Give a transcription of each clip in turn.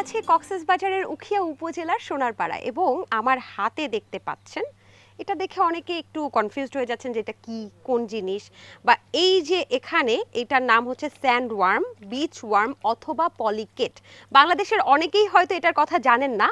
আছি কক্সেস বাজারের উখিয়া উপজেলার সোনারপাড়া এবং আমার হাতে দেখতে পাচ্ছেন। এটা দেখে অনেকে একটু কনফিউজড হয়ে যাচ্ছেন যে এটা কি, কোন জিনিস? বা এই যে এখানে এটার নাম হচ্ছে স্যান্ড ওয়ার্ম বিচ ওয়ার্ম অথবা পলিকেট বাংলাদেশের অনেকেই হয়তো এটার কথা জানেন না।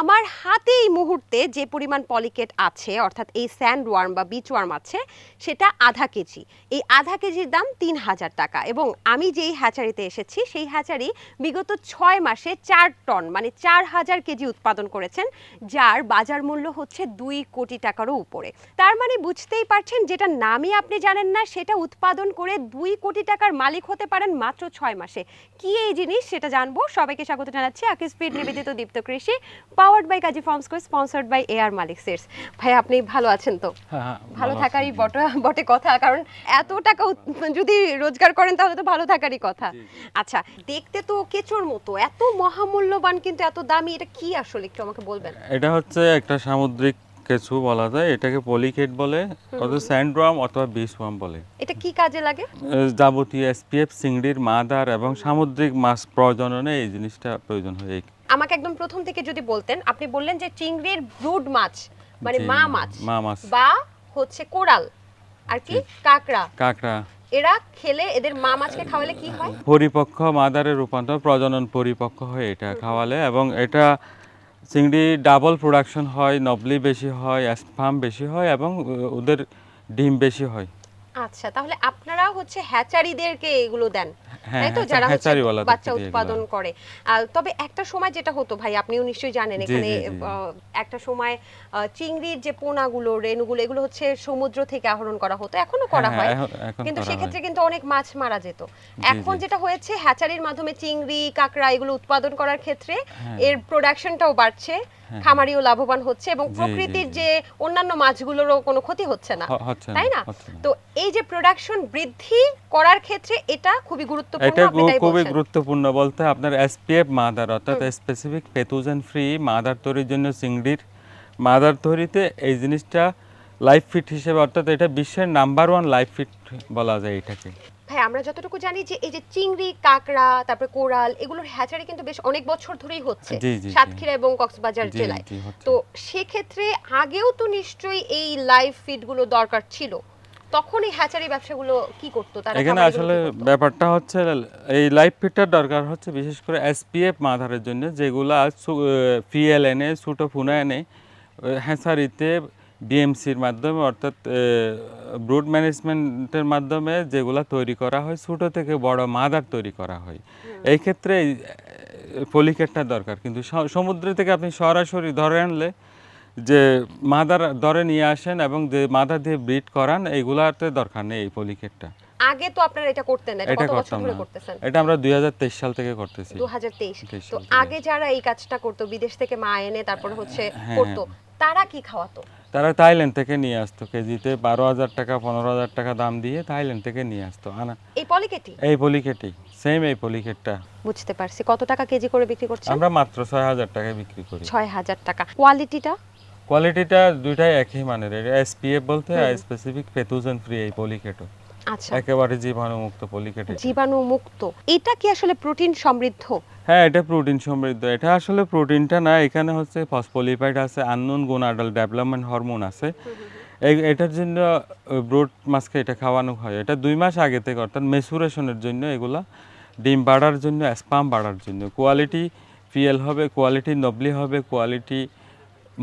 আমার হাতে এই মুহূর্তে যে পরিমাণ পলিকেট আছে, অর্থাৎ এই স্যান্ড ওয়ার্ম বা বিচ ওয়ার্ম আছে, সেটা আধা কেজি। এই আধা কেজির দাম তিন হাজার টাকা এবং আমি যেই হ্যাচারিতে এসেছি, সেই হ্যাচারি বিগত ছয় মাসে চার টন মানে চার হাজার কেজি উৎপাদন করেছেন, যার বাজার মূল্য হচ্ছে দুই কোটি টাকারও উপরে। তার মানে বুঝতেই পারছেন, যেটা নামই আপনি জানেন না, সেটা উৎপাদন করে দুই কোটি টাকার মালিক হতে পারেন মাত্র ছয় মাসে। কি এই জিনিস সেটা জানব? সবাইকে স্বাগত জানাচ্ছি, আকিস স্পিড নিবেদিত Deepto Krishi. Powered by Kazi farms co sponsored by AR Malik seeds ভাই আপনি ভালো আছেন তো? হ্যাঁ, হ্যাঁ, ভালো থাকারই বটে বটে কথা কারণ এত টাকা যদি রোজগার করেন তাহলে তো ভালো থাকারই কথা। আচ্ছা দেখতে তো কেচোর মতো এত মহামূল্যবান কিন্তু এত দামি এটা কি আসলে? একটু আমাকে বলবেন। এটা হচ্ছে একটা সামুদ্রিক কেঁচু বলা যায় এটাকে পলিকেট বলে অথবা স্যান্ডওয়ার্ম অথবা বিশওয়ার্ম বলে। এটা কি কাজে লাগে? যাবতীয় এসপিএফ চিংড়ির মাদার এবং সামুদ্রিক মাছ প্রজননে এই জিনিসটা প্রয়োজন হয় আমাকে একদম প্রথম থেকে যদি বলতেন আপনি বললেন যে চিংড়ির ব্রুড মাছ মানে মা মাছ মা মাছ। বা হচ্ছে কোরাল আর কি কাকড়া। কাঁকড়া। এরা খেলে এদের মা মাছকে খাওয়ালে কি হয়? পরিপক্ক মাদারের রূপান্তর প্রজনন পরিপক্ক হয় এটা খাওয়ালে এবং এটা চিংড়ি ডাবল প্রোডাকশন হয় নবলি বেশি হয় স্পাম বেশি হয় এবং ওদের ডিম বেশি হয়। আচ্ছা তাহলে আপনারা হচ্ছে হ্যাচারিদেরকে এগুলো দেন। তাই তো? যারা হচ্ছে হ্যাচারিওয়ালাদেরকে বাচ্চা উৎপাদন করে। তবে একটা সময় যেটা হতো ভাই আপনিও নিশ্চয়ই জানেন এখানে একটা সময় চিংড়ির যে পোনাগুলো রেণুগুলো এগুলো হচ্ছে সমুদ্র থেকে আহরণ করা হতো। এখনও করা হ্যাঁ, হয়। কিন্তু সেক্ষেত্রে কিন্তু অনেক মাছ মারা যেত। এখন যেটা হয়েছে হ্যাচারির মাধ্যমে চিংড়ি কাঁকড়া এগুলো উৎপাদন করার ক্ষেত্রে হ্যাঁ। এর প্রোডাকশনটাও বাড়ছে। খামারিও লাভবান হচ্ছে এবং প্রকৃতির যে অন্যান্য মাছগুলোরও কোনো ক্ষতি হচ্ছে না। তাই না? তো এই যে প্রোডাকশন বৃদ্ধি করার ক্ষেত্রে এটা খুবই গুরুত্বপূর্ণ এটা খুবই গুরুত্বপূর্ণ বলতে আপনার এসপিএফ মাদার অর্থাৎ স্পেসিফিক পেথোজেন ফ্রি মাদার তৈরির জন্য চিংড়ির মাদার তৈরিতে এই জিনিসটা লাইফ ফিট হিসেবে অর্থাৎ এটা বিশ্বের নাম্বার ওয়ান লাইফ ফিট বলা যায় এটাকে। ভাই আমরা যতটুকু জানি যে এই যে চিংড়ি কাঁকড়া তারপরে কোরাল এগুলোর হ্যাচারি কিন্তু বেশ অনেক বছর ধরেই হচ্ছে। সাতক্ষীরা এবং কক্সবাজার জেলায়। তো সেক্ষেত্রে আগেও তো নিশ্চয়ই এই লাইভ ফিডগুলো দরকার ছিল। তখন এই হ্যাচারি ব্যবসাগুলো কি করতো? তারা এখানে আসলে ব্যাপারটা হচ্ছে এই লাইফ ফিটটার দরকার হচ্ছে বিশেষ করে এসপিএফ মাদারের জন্য যেগুলা পিএল এনে সুটোফুনা এনে হ্যাঁসারিতে বিএমসির মাধ্যমে অর্থাৎ ব্রুড ম্যানেজমেন্টের মাধ্যমে যেগুলা তৈরি করা হয় ছোটো থেকে বড় মাদার তৈরি করা হয়। এই ক্ষেত্রে পলিকেটটা দরকার। কিন্তু সমুদ্র থেকে আপনি সরাসরি ধরে আনলে যে মাদার ধরে নিয়ে আসেন এবং যে মাদার দিয়ে ব্রিড করান এইগুলাতে দরকার নেই এই পলিকেটটা আগে তো আপনারা এটা করতেন না কত বছর করতাম ধরে করতেছেন? এটা আমরা দুই হাজার তেইশ সাল থেকে করতেছি। দু হাজার তেইশ। 23 তো আগে যারা এই কাজটা করতো বিদেশ থেকে মা এনে তারপর হচ্ছে হ্যাঁ, করতো তারা কি খাওয়াতো? তারা থাইল্যান্ড থেকে নিয়ে আসতো কেজিতে বারো হাজার টাকা পনেরো হাজার টাকা দাম দিয়ে থাইল্যান্ড থেকে নিয়ে আসতো। আনা এই পলিকেটি এই পলিকেটই সেম এই পলিকেটটা। বুঝতে পারছি। কত টাকা কেজি করে বিক্রি করছেন? আমরা মাত্র ছয় হাজার টাকায় বিক্রি করি। ছয় হাজার টাকা। কোয়ালিটিটা? কোয়ালিটিটা দুইটাই একই মানের। এটা এসপিএফ বলতে স্পেসিফিক পেথোজেন ফ্রি এই পলিকেটও। আচ্ছা। একেবারে জীবাণুমুক্ত পলিকেট এটা। জীবাণু মুক্ত এটা কি আসলে প্রোটিন সমৃদ্ধ? হ্যাঁ এটা প্রোটিন সমৃদ্ধ। এটা আসলে প্রোটিনটা না এখানে হচ্ছে ফসফোলিপাইড আছে আননোন গোনাডাল ডেভেলপমেন্ট হরমোন আছে। এটার জন্য ব্রুড মাছকে এটা খাওয়ানো হয়। এটা দুই মাস আগে থেকে অর্থাৎ মেচুরেশনের জন্য এগুলা ডিম বাড়ার জন্য স্পাম বাড়ার জন্য। কোয়ালিটি পিএল হবে কোয়ালিটি নবলি হবে কোয়ালিটি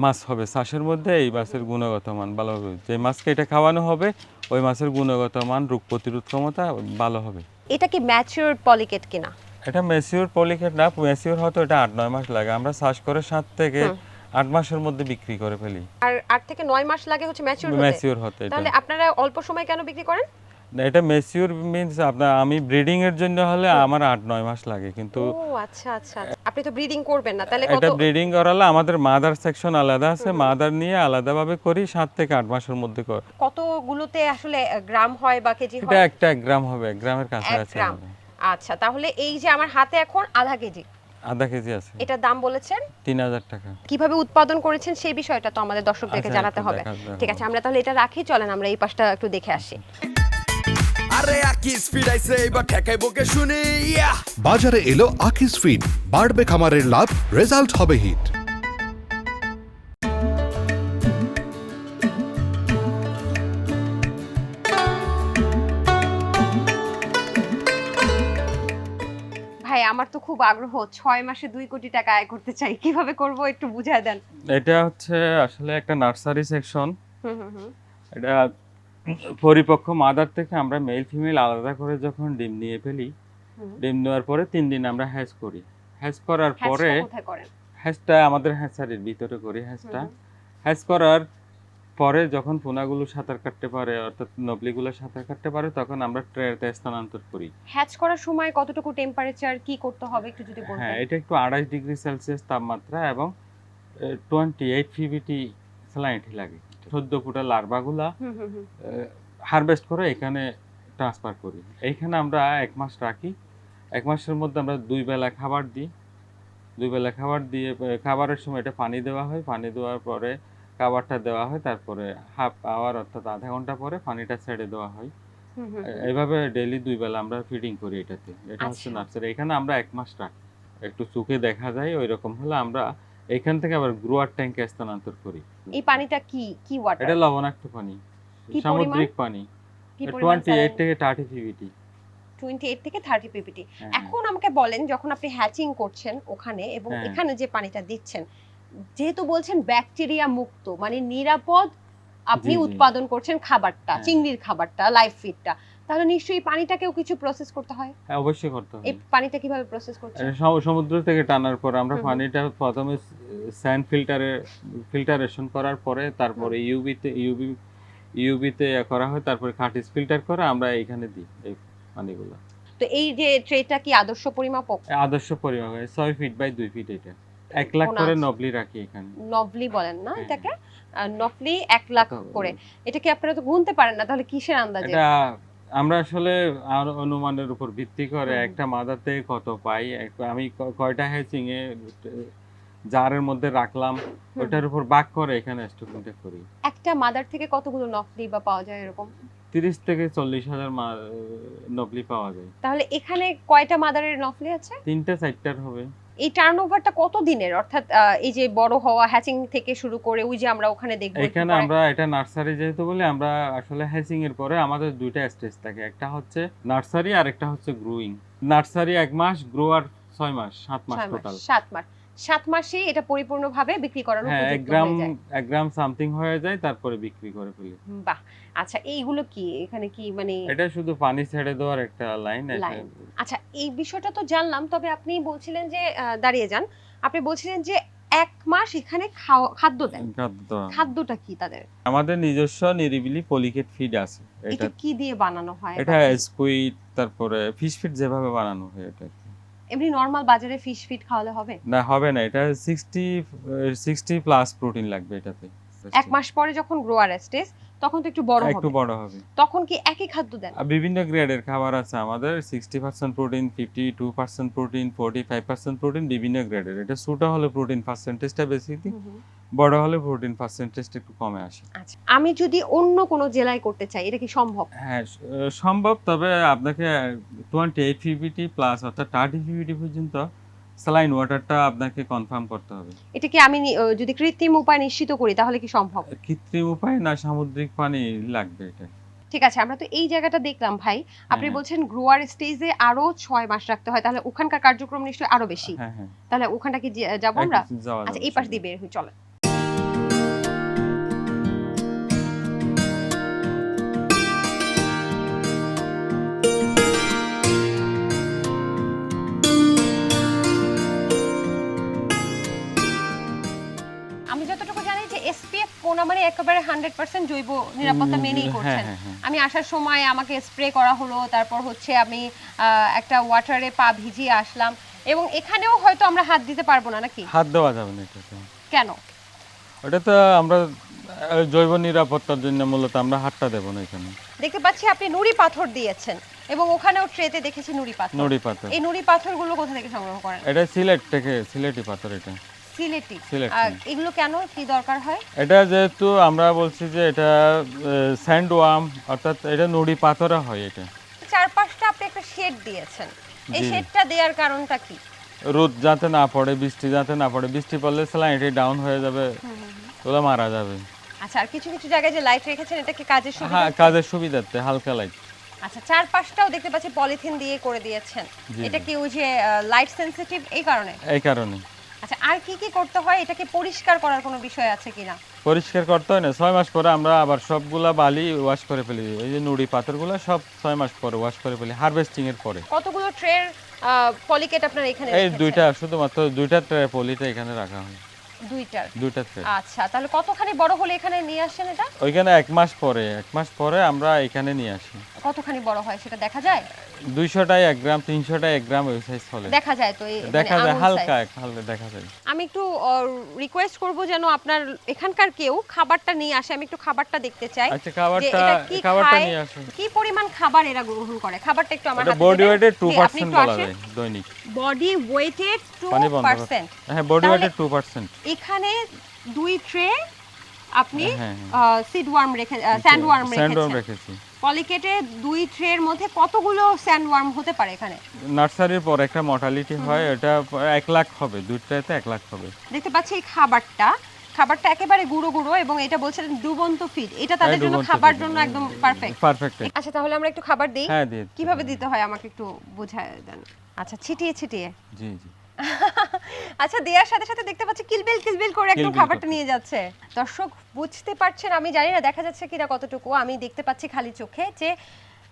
মাছ হবে। চাষের মধ্যে এই মাছের গুণগত মান ভালো হবে। যে মাছকে এটা খাওয়ানো হবে ওই মাছের গুণগত মান রোগ প্রতিরোধ ক্ষমতা ভালো হবে। এটা কি ম্যাচিওর পলিকেট কিনা? এটা মেসিওর পলিকেট না মেসিওর হয়তো এটা আট নয় মাস লাগে। আমরা চাষ করে সাত থেকে আট মাসের মধ্যে বিক্রি করে ফেলি। আর আট থেকে নয় মাস লাগে হচ্ছে ম্যাচিওর হতে। ম্যাচিওর হতে তাহলে আপনারা অল্প সময় কেন বিক্রি করেন? এটা মেসিওর মিন্স আপনার আমি ব্রিডিং এর জন্য হলে আমার আট নয় মাস লাগে কিন্তু ও আচ্ছা আচ্ছা। আচ্ছা। আপনি তো ব্রিডিং করবেন না তাহলে কত এটা ব্রিডিং করালে আমাদের মাদার সেকশন আলাদা আছে মাদার নিয়ে আলাদাভাবে করি সাত থেকে আট মাসের মধ্যে কর কতগুলোতে আসলে গ্রাম হয় বা কেজি হয়? এটা একটা গ্রাম হবে গ্রামের কাছে হবে। আচ্ছা তাহলে এই যে আমার হাতে এখন আধা কেজি। আধা কেজি আছে। এটার দাম বলেছেন? তিন হাজার টাকা। কীভাবে উৎপাদন করেছেন সেই বিষয়টা তো আমাদের দর্শকদেরকে আচ্ছা, জানাতে হবে। ঠিক আছে আমরা তাহলে এটা রাখি চলেন আমরা এই পাশটা একটু দেখে আসি। আরে আকিস ফিরাইছে এবার ঠেকাই বকে শুনি ইয়া। বাজারে এলো আকিস ফিড বাড়বে খামারের লাভ রেজাল্ট হবে হিট। ভাই আমার তো খুব আগ্রহ ছয় মাসে দুই কোটি টাকা আয় করতে চাই কীভাবে করব একটু বুঝায় দেন। এটা হচ্ছে আসলে একটা নার্সারি সেকশন। হুম হুম হুম। এটা পরিপক্ক মাদার থেকে আমরা মেল ফিমেল আলাদা করে যখন ডিম নিয়ে ফেলি ডিম নেওয়ার পরে তিন দিন আমরা হ্যাচ করি। হ্যাচ করার পরে হ্যাচটা আমাদের হ্যাচারির ভিতরে করি হ্যাচটা। হ্যাচ করার পরে যখন পোনাগুলো সাঁতার কাটতে পারে অর্থাৎ নবলিগুলো সাঁতার কাটতে পারে তখন আমরা ট্রেতে স্থানান্তর করি। হ্যাচ করার সময় কতটুকু টেম্পারেচার কি করতে হবে একটু যদি হ্যাঁ এটা একটু আড়াইশ ডিগ্রি সেলসিয়াস তাপমাত্রা এবং টোয়েন্টি এইট ফিবিটি স্যালাইনটি লাগে। চোদ্দ ফুটের লার্ভাগুলা হারভেস্ট করে এখানে ট্রান্সফার করি। এইখানে আমরা এক মাস রাখি। এক মাসের মধ্যে আমরা দুই বেলা খাবার দিই। দুই বেলা খাবার দিয়ে খাবারের সময় এটা পানি দেওয়া হয়। পানি দেওয়ার পরে খাবারটা দেওয়া হয়। তারপরে হাফ আওয়ার অর্থাৎ আধা ঘণ্টা পরে পানিটা ছেড়ে দেওয়া হয়। হুম হুম এ- এইভাবে ডেইলি দুই বেলা আমরা ফিডিং করি এটাতে। এটা হচ্ছে আচ্ছা। নার্সারি। এখানে আমরা এক মাস রাখি। একটু চোখে দেখা যায় ওই রকম হলে আমরা এখান থেকে আবার গ্রোয়ার ট্যাঙ্কে স্থানান্তর করি। এই পানিটা কি? কি ওয়াটার এটা লবণাক্ত পানি সামুদ্রিক পানি। কি টোয়েন্টি এইট থেকে থার্টি পিভিটি 28 থেকে 30 পিপিটি হ্যাঁ। এখন আমাকে বলেন যখন আপনি হ্যাচিং করছেন ওখানে এবং হ্যাঁ। এখানে যে পানিটা দিচ্ছেন যেহেতু বলছেন ব্যাকটেরিয়া মুক্ত মানে নিরাপদ আপনি। উৎপাদন করছেন খাবারটা হ্যাঁ। চিংড়ির খাবারটা লাইফ ফিডটা তাহলে নিশ্চয়ই পানিটাকেও কিছু প্রসেস করতে হয়। হ্যাঁ অবশ্যই করতে হবে এই পানিটা কীভাবে প্রসেস করছেন এটা সমুদ্র থেকে টানার পর আমরা। পানিটা প্রথমে স্যান্ড ফিল্টারে ফিল্টারেশন করার পরে তারপরে ইউবিতে ইউবি ইউবিতে করা হয় তারপরে খাটিস ফিল্টার করে আমরা এখানে দিই এই পানিগুলো। তো এই যে ট্রেটা কি আদর্শ পরিমাপক? আদর্শ হয় ছয় ফিট বাই দুই ফিট এটা। এক লাখ করে নবলি রাখি এখানে। নভলি বলেন না হ্যাঁ, এটাকে? নফলি এক লাখ করে। এটা কি আপনারা তো গুনতে পারেন না তাহলে কিসের আন্দাজে? এটা আমরা আসলে আর অনুমানের উপর ভিত্তি করে একটা থেকে কত পাই? আমি কয়টা হ্যাচিং এ জারের মধ্যে রাখলাম ওটার উপর বাক করে এখানে এস্টিমেট করি। একটা মাদার থেকে কতগুলো নফলি বা পাওয়া যায় এরকম? তিরিশ থেকে চল্লিশ হাজার মা- নবলি পাওয়া যায়। তাহলে এখানে কয়টা মাদারের নফলি আছে? তিনটা চারটার হবে। এই টার্নওভারটা কত দিনের অর্থাৎ এই যে বড় হওয়া হ্যাচিং থেকে শুরু করে ওই যে আমরা ওখানে দেখব এখানে আমরা এটা নার্সারি যেহেতু বলি আমরা আসলে হ্যাচিং এর পরে আমাদের দুইটা স্টেজ থাকে। একটা হচ্ছে নার্সারি আর একটা হচ্ছে গ্রোয়িং নার্সারি এক মাস গ্রো আর ছয় মাস সাত মাস মাস, টোটাল সাত মাস। সাত মাসে এটা পরিপূর্ণভাবে বিক্রি করার হ্যাঁ এক উপযুক্ত গ্রাম হয়ে যায়। এক গ্রাম সামথিং হয়ে যায় তারপরে বিক্রি করে ফেলি। বাহ! আচ্ছা এইগুলো কি? এখানে কি মানে এটা শুধু পানি ছেড়ে দেওয়ার একটা লাইন আচ্ছা এই বিষয়টা তো জানলাম তবে আপনি বলছিলেন যে দাঁড়িয়ে যান। আপনি বলছিলেন যে এক মাস এখানে খাদ্য দেন। খাদ্যটা কি তাদের? আমাদের নিজস্ব নিরিবিলি পলিকেট ফিড আছে। এটা এটা কি দিয়ে বানানো হয়? এটা স্কুইড তারপরে ফিশ ফিড যেভাবে বানানো হয় এটা এমনি নরমাল বাজারে ফিশ ফিট খাওয়ালে হবে? না হবে না এটা সিক্সটি সিক্সটি প্লাস প্রোটিন লাগবে এটাতে। এক মাস পরে যখন গ্রোয়ার স্টেজ তখন তো একটু বড় হবে। একটু বড় হবে। তখন কি একই খাদ্য দেন? বিভিন্ন গ্রেডের খাবার আছে আমাদের sixty percent protein fifty two percent protein forty five percent protein বিভিন্ন গ্রেডের। এটা সুটা হলে প্রোটিন পার্সেন্টেজটা বেশি। বড় হলে প্রোটিন পার্সেন্টেজটা একটু কমে আসে। আচ্ছা আমি যদি অন্য কোনো জেলায় করতে চাই এটা কি সম্ভব? হ্যাঁ সম্ভব তবে আপনাকে টোয়েন্টি এইট প্লাস অর্থাৎ থার্টি পর্যন্ত স্যালাইন ওয়াটারটা আপনাকে কনফার্ম করতে হবে। এটা কি আমি যদি কৃত্রিম উপায় নিশ্চিত করি তাহলে কি সম্ভব? কৃত্রিম উপায় না সামুদ্রিক পানি লাগবে এটা। ঠিক আছে আমরা তো এই জায়গাটা দেখলাম ভাই। আপনি হ্যাঁ। বলছেন গ্রোয়ার স্টেজে আরও ছয় মাস রাখতে হয় তাহলে ওখানকার কার্যক্রম নিশ্চয়ই আরও বেশি। হ্যাঁ হ্যাঁ। তাহলে ওখানটা কি যাব আমরা? আচ্ছা এই পাশ দিয়ে বের হই চলেন। এসপিএফ মানে একেবারে হান্ড্রেড পার্সেন্ট জৈব নিরাপত্তা মেনেই হ্যাঁ, করছেন। হ্যাঁ, হ্যাঁ। আমি আসার সময় আমাকে স্প্রে করা হলো তারপর হচ্ছে আমি একটা ওয়াটারে পা ভিজিয়ে আসলাম। এবং এখানেও হয়তো আমরা হাত দিতে পারব না নাকি? হাত দেওয়া যাবে না এটাতে। কেন? ওটা তো আমরা জৈব নিরাপত্তার জন্য মূলত আমরা হাতটা দেব না এখানে। দেখতে পাচ্ছি আপনি নুড়ি পাথর দিয়েছেন এবং ওখানেও ট্রেতে দেখেছি নুড়ি পাথর। নুড়ি পাথর। এই নুড়ি পাথরগুলো কোথা থেকে সংগ্রহ করেন? এটা সিলেট থেকে সিলেটি পাথর এটা। সিলেটি। এগুলো কেন কি দরকার হয়? এটা যেহেতু আমরা বলছি যে এটা স্যান্ড ওয়ার্ম অর্থাৎ এটা নুড়ি পাথরে হয় এটা। চারপাশটা আপনি একটা শেড দিয়েছেন। এই। শেডটা দেওয়ার কারণটা কি? রোদ যাতে না পড়ে বৃষ্টি যাতে না পড়ে বৃষ্টি পড়লে স্যালাইনটি ডাউন হয়ে যাবে ওগুলো মারা যাবে। আচ্ছা আর কিছু কিছু জায়গায় যে লাইট রেখেছেন এটা কি কাজের সুবিধা? হ্যাঁ কাজের সুবিধার্থে হালকা লাইট আচ্ছা চারপাশটাও দেখতে পাচ্ছি পলিথিন দিয়ে করে দিয়েছেন। এটা কি ওই যে লাইট সেনসিটিভ এই কারণে? এই কারণে। আচ্ছা আর কি কি করতে হয়? এটাকে পরিষ্কার করার কোনো বিষয় আছে কিনা? পরিষ্কার করতে হয় না। ছয় মাস পরে আমরা আবার সবগুলা বালি ওয়াশ করে ফেলি। এই যে নুড়ি পাথরগুলো সব ছয় মাস পরে ওয়াশ করে ফেলি হারভেস্টিং এর পরে। কতগুলো ট্রের পলিকেট আপনার এখানে এই দুইটা শুধুমাত্র দুইটা ট্রে পলিটা এখানে রাখা হয়। দুইটার? দুইটা ট্রে আচ্ছা তাহলে কতখানি বড় হলে এখানে নিয়ে আসেন এটা? ওইখানে এক মাস পরে এক মাস পরে আমরা এখানে নিয়ে আসি। কতখানি বড় হয় সেটা দেখা যায়? দুইশোটায় এক গ্রাম এক গ্রাম ওই সাইজ দেখা যায় তো মানে দেখা যায় হালকা হালকা দেখা যায়। আমি একটু রিকোয়েস্ট করব যেন আপনার এখানকার কেউ খাবারটা নিয়ে আসে। আমি একটু খাবারটা দেখতে চাই। আচ্ছা খাবারটা খাবারটা নিয়ে আসুন। কি পরিমাণ খাবার এরা গ্রহণ করে? খাবারটা একটু আমার হাতে বডি ওয়েটের টু আপনি বলা আসেন। যায় দৈনিক। বডি ওয়েটের টু পানি বন্ধ করতে- পার্সেন্ট হ্যাঁ বডি ওয়েটের টু পার্সেন্ট এখানে দুই ট্রে আপনি হ্যাঁ, সিড ওয়ার্ম রেখে স্যান্ড ওয়ার্ম রেখেছেন। রেখেছি। পলিকেটে দুই ট্রের মধ্যে কতগুলো স্যান্ড ওয়ার্ম হতে পারে এখানে? নার্সারির পর একটা মর্টালিটি হয় এটা এক লাখ হবে দুইটাতে এক লাখ হবে। দেখতে পাচ্ছি এই খাবারটা। খাবারটা একেবারে গুঁড়ো গুঁড়ো এবং এটা বলছিলেন ডুবন্ত ফিড এটা তাদের হ্যাঁ, জন্য খাবার জন্য একদম পারফেক্ট পারফেক্ট আচ্ছা তাহলে আমরা একটু খাবার দিই। হ্যাঁ দিতে কীভাবে দিতে হয় আমাকে একটু বোঝায় দেন। আচ্ছা ছিটিয়ে ছিটিয়ে। জি জি। আচ্ছা দেয়ার সাথে সাথে দেখতে পাচ্ছি কিলবিল কিলবিল করে একদম খাবারটা নিয়ে যাচ্ছে। দর্শক বুঝতে পারছেন আমি জানি না দেখা যাচ্ছে কিনা কতটুকু। আমি দেখতে পাচ্ছি খালি চোখে যে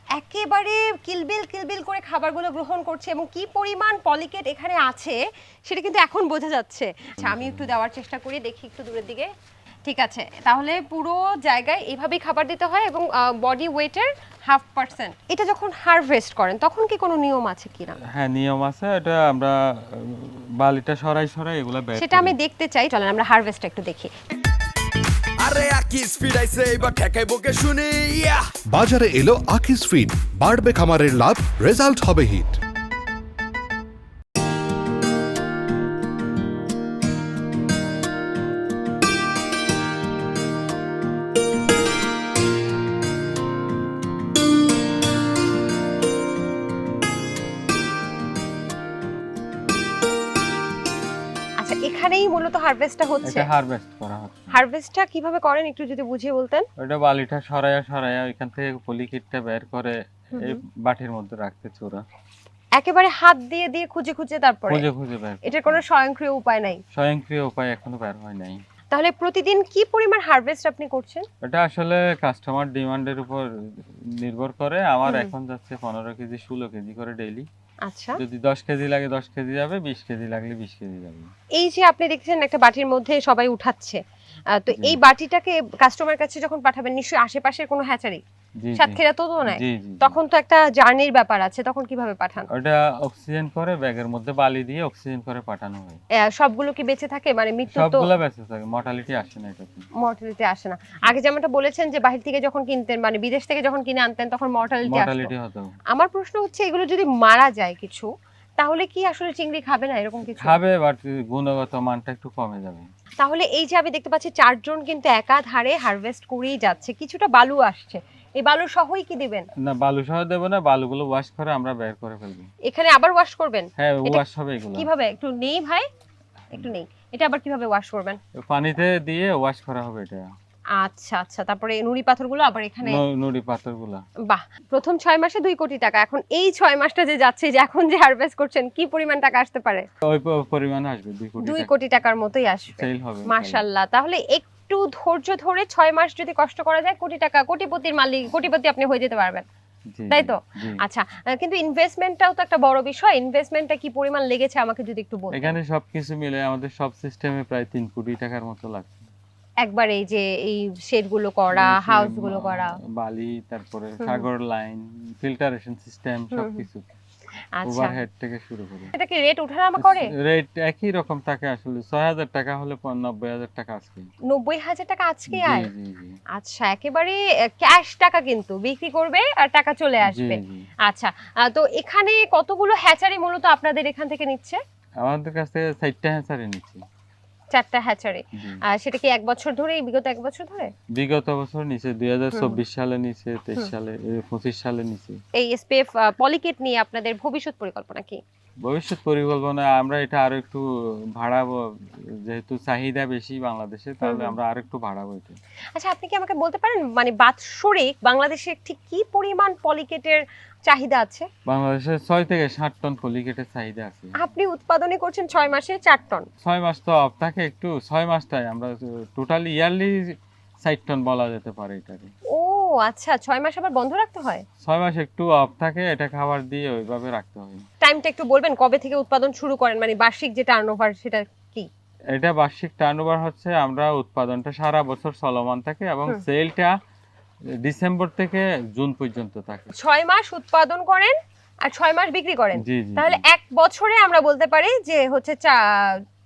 একেবারে কিলবিল কিলবিল করে খাবারগুলো গ্রহণ করছে এবং কি পরিমাণ পলিকেট এখানে আছে সেটা কিন্তু এখন বোঝা যাচ্ছে। আচ্ছা আমি একটু দেওয়ার চেষ্টা করি দেখি একটু দূরের দিকে। ঠিক আছে। তাহলে পুরো জায়গায় এভাবেই খাবার দিতে হয় এবং বডি ওয়েটের হাফ পার্সেন্ট এটা যখন হারভেস্ট করেন তখন কি কোনো নিয়ম আছে কিনা? হ্যাঁ নিয়ম আছে। এটা আমরা বালিটা সরাই সরাই এগুলা সেটা আমি দেখতে চাই। চলেন আমরা হারভেস্টটা একটু দেখি। আরে আকিস ফিরাইছে এবার ঠেকাইবো কে শুনি। ইয়া! বাজারে এলো আকিস ফিড বাড়বে খামারের লাভ রেজাল্ট হবে হিট এখানেই মূলত হারভেস্টটা হচ্ছে। এটা হারভেস্ট করা হচ্ছে। হারভেস্টটা কীভাবে করেন? একটু যদি বুঝিয়ে বলতেন। ওটা বালিটা সরাইয়া সরাইয়া ওইখান থেকে পলিকিটটা বের করে এই বাটির মধ্যে রাখতে চোরা একেবারে হাত দিয়ে দিয়ে খুঁজে খুঁজে তারপরে? খুঁজে খুঁজে বের এটার কোনো স্বয়ংক্রিয় উপায় নাই? স্বয়ংক্রিয় উপায় এখনও বের হয় নাই। তাহলে প্রতিদিন কি পরিমাণ হারভেস্ট আপনি করছেন? এটা আসলে কাস্টমার ডিমান্ডের উপর নির্ভর করে। আমার এখন যাচ্ছে পনেরো কেজি ষোলো কেজি করে ডেইলি আচ্ছা। যদি দশ কেজি লাগে দশ কেজি যাবে বিশ কেজি লাগলে বিশ কেজি যাবে। এই যে আপনি দেখছেন একটা বাটির মধ্যে সবাই উঠাচ্ছে তো এই বাটিটাকে কাস্টমার কাছে যখন পাঠাবেন নিশ্চয়ই আশেপাশের কোনো হ্যাচারি সাতক্ষীরা তো তো নাই। তখন তো একটা জার্নির ব্যাপার আছে তখন কীভাবে পাঠান? ওটা অক্সিজেন করে ব্যাগের মধ্যে বালি দিয়ে অক্সিজেন করে পাঠানো হয়। সবগুলো কি বেঁচে থাকে? মানে মৃত্যু তো সবগুলা বেঁচে থাকে মর্টালিটি আসে না এটাতে। মর্টালিটি আসে না। আগে যেমনটা বলেছেন যে বাহির থেকে যখন কিনতেন মানে বিদেশ থেকে যখন কিনে আনতেন তখন মর্টালিটি আসতো। মর্টালিটি হতো। আমার প্রশ্ন হচ্ছে এগুলো যদি মারা যায় কিছু তাহলে কি আসলে চিংড়ি খাবে না এরকম কিছু? খাবে বাট গুণগত মানটা একটু কমে যাবে। তাহলে এই যে আমি দেখতে পাচ্ছি চারজন কিন্তু একাধারে হারভেস্ট করেই যাচ্ছে কিছুটা বালু আসছে। এই বালু সহই কি দিবেন? না বালু সহ দেবো না বালুগুলো ওয়াশ করে আমরা বের করে ফেলব। এখানে আবার ওয়াশ করবেন? হ্যাঁ ওয়াশ হবে এগুলো। কীভাবে? একটু নেই ভাই? একটু নেই। এটা আবার কীভাবে ওয়াশ করবেন? পানিতে দিয়ে ওয়াশ করা হবে এটা। আচ্ছা আচ্ছা। তারপরে নুড়ি পাথরগুলো আবার এখানে নুড়ি পাথরগুলা। বাহ! প্রথম ছয় মাসে দুই কোটি টাকা। এখন এই ছয় মাসটা যে যাচ্ছে যে এখন যে হারভেস্ট করছেন কি পরিমাণ টাকা আসতে পারে? ওই পরিমাণে আসবে দুই কোটি টাকার মতোই আসবে। সেল হবে মাশাল্লাহ। তাহলে একটু ধৈর্য ধরে ছয় মাস যদি কষ্ট করা যায় কোটি টাকা কোটিপতির মালিক কোটিপতি আপনি হয়ে যেতে পারবেন। তাই তো? আচ্ছা কিন্তু ইনভেস্টমেন্টটাও তো একটা বড় বিষয়। ইনভেস্টমেন্টটা কি পরিমাণ লেগেছে আমাকে যদি একটু বলতেন? এখানে সবকিছু মিলে আমাদের সব সিস্টেমে প্রায় তিন কোটি টাকার মতো লাগছে। একবার এই যে এই শেডগুলো করা হাউসগুলো করা। বালি তারপরে সাগর লাইন ফিল্টারেশন সিস্টেম সবকিছু। আচ্ছা। ওভারহেড থেকে শুরু করে। এটা কি রেট ওঠানামা করে? রেট একই রকম থাকে আসলে ছয় হাজার টাকা হলে প- নব্বই হাজার টাকা আজকে। নব্বই হাজার টাকা আজকে আয় আচ্ছা একেবারে ক্যাশ টাকা কিন্তু বিক্রি করবে আর টাকা চলে আসবে। আচ্ছা তো এখানে কতগুলো হ্যাচারি মূলত আপনাদের এখান থেকে নিচ্ছে? আমাদের কাছ থেকে চারটা হ্যাঁচারি নিচ্ছি। চারটা হ্যাচারি জি। সেটা কি এক বছর ধরে বিগত এক বছর ধরে? বিগত বছর নিচে দুই হাজার চব্বিশ সালে নিচে তেইশ সালে এ, পঁচিশ সালে নিচে। এই এসপিএফ পলিকেট নিয়ে আপনাদের ভবিষ্যৎ পরিকল্পনা কি? ভবিষ্যৎ পরিকল্পনা আমরা এটা আরও একটু বাড়াবো যেহেতু চাহিদা বেশি বাংলাদেশে তাহলে আমরা আরও একটু বাড়াবো এটা। আচ্ছা আপনি কি আমাকে বলতে পারেন মানে বাৎসরিক বাংলাদেশে ঠিক কি পরিমাণ পলিকেটের চাহিদা আছে? বাংলাদেশে ছয় থেকে ষাট টন পলিকেটের চাহিদা আছে। আপনি উৎপাদনে করছেন ছয় মাসে চার টন। ছয় মাস তো অফ থাকে একটু ছয় মাসটাই আমরা টোটালি ইয়ারলি ষাট টন বলা যেতে পারে এটাকে। ও আচ্ছা ছয় মাস আবার বন্ধ রাখতে হয়? ছয় মাস একটু অফ থাকে এটা খাবার দিয়ে ওইভাবে রাখতে হয়। টাইমটা একটু বলবেন কবে থেকে উৎপাদন শুরু করেন? মানে বার্ষিক যে টার্নওভার সেটা কি? এটা বার্ষিক টার্নওভার হচ্ছে আমরা উৎপাদনটা সারা বছর চলমান থাকে এবং সেলটা ডিসেম্বর থেকে জুন পর্যন্ত থাকে। ছয় মাস উৎপাদন করেন আর ছয় মাস বিক্রি করেন। তাহলে এক বছরে আমরা বলতে পারি যে হচ্ছে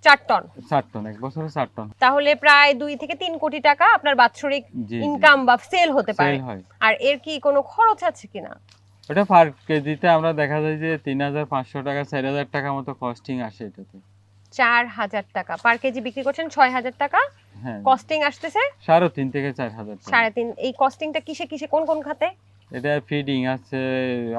চার টন। চার টন এক বছরে চার টন। তাহলে প্রায় দুই থেকে তিন কোটি টাকা আপনার বাৎসরিক ইনকাম বা সেল হতে পারে। আর এর কি কোনো খরচ আছে কিনা ওটা পার কেজিতে আমরা দেখা যায় যে তিন হাজার পাঁচশো টাকা চার হাজার টাকা মতো কস্টিং আসে এটাতে। চার হাজার টাকা। পার কেজি বিক্রি করছেন ছয় হাজার টাকা। হ্যাঁ। কস্টিং আসতেছে? সাড়ে তিন থেকে চার হাজার সাড়ে তিন। এই কস্টিংটা কিসে কিসে কোন কোন খাতে? এটা ফিডিং আছে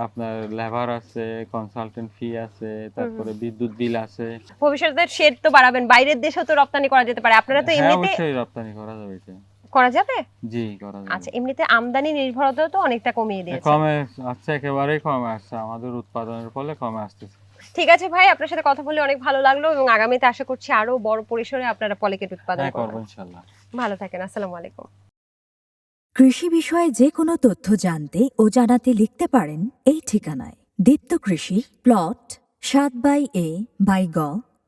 আপনার লেবার আছে কনসালটেন্ট ফি আছে তারপরে বিদ্যুৎ বিল আছে। ভবিষ্যতে শেড তো বাড়াবেন বাইরের দেশেও তো রপ্তানি করা যেতে পারে। আপনারা তো হ্যাঁ এমনিতে অবশ্যই রপ্তানি করা যাবে এটা। করা যাবে? জি করা যাবে। আচ্ছা এমনিতে আমদানি নির্ভরতাও তো অনেকটা কমিয়ে দিয়েছে। কমে আসছে একেবারেই কমে আসছে। আমাদের উৎপাদনের ফলে কমে আসতেছে। ঠিক আছে ভাই আপনার সাথে কথা বলে অনেক ভালো লাগল এবং আগামীতে আশা করছি আরও বড় পরিসরে আপনারা পলিকেট উৎপাদন হ্যাঁ করবেন। ইনশাল্লাহ। ভালো থাকেন আসসালামু আলাইকুম। কৃষি বিষয়ে যে কোনো তথ্য জানতে ও জানাতে লিখতে পারেন এই ঠিকানায়। দীপ্ত কৃষি প্লট সাত বাই এ বাই গ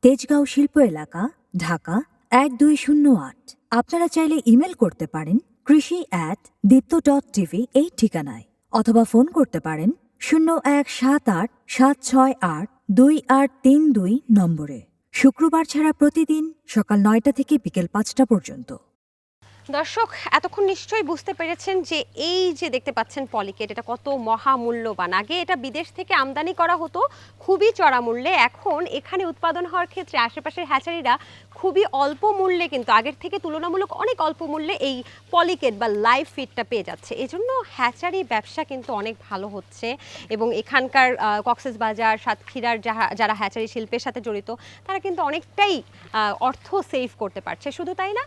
তেজগাঁও শিল্প এলাকা ঢাকা এক দুই শূন্য আট। আপনারা চাইলে ইমেল করতে পারেন কৃষি অ্যাট দীপ্ত ডট টিভি এই ঠিকানায়। অথবা ফোন করতে পারেন শূন্য এক সাত আট সাত ছয় আট দুই আট তিন দুই নম্বরে। শুক্রবার ছাড়া প্রতিদিন সকাল নয়টা থেকে বিকেল পাঁচটা পর্যন্ত। দর্শক, এতক্ষণ নিশ্চয়ই বুঝতে পেরেছেন যে এই যে দেখতে পাচ্ছেন পলিকেট, এটা কত মহামূল্যবান। আগে এটা বিদেশ থেকে আমদানি করা হতো, খুবই চড়া মূল্যে এখন এখানে উৎপাদন হওয়ার ক্ষেত্রে আশেপাশের হ্যাচারিরা খুবই অল্প মূল্যে কিন্তু আগের থেকে তুলনামূলক অনেক অল্প মূল্যে এই পলিকেট বা লাইভ ফিডটা পেয়ে যাচ্ছে। এজন্য হ্যাচারি ব্যবসা কিন্তু অনেক ভালো হচ্ছে এবং এখানকার কক্সেস বাজার সাতক্ষীরার যারা হ্যাচারি শিল্পের সাথে জড়িত, তারা কিন্তু অনেকটাই অর্থ সেভ করতে পারছে। শুধু তাই না,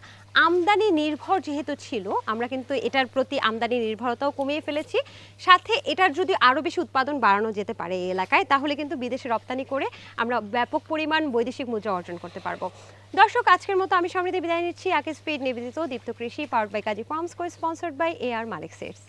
আমদানি নির্ভর যেহেতু ছিল, আমরা কিন্তু এটার প্রতি আমদানি নির্ভরতাও কমিয়ে ফেলেছি। সাথে এটার যদি আরও বেশি উৎপাদন বাড়ানো যেতে পারে এই এলাকায়, তাহলে কিন্তু বিদেশে রপ্তানি করে আমরা ব্যাপক পরিমাণ বৈদেশিক মুদ্রা অর্জন করতে পারব। দর্শক, আজকের মতো আমি সমৃদ্ধি বিদায় নিচ্ছি। আগে স্পিড নিবেদিত Deepto Krishi power by Kazi farms co sponsored by A R Malik seeds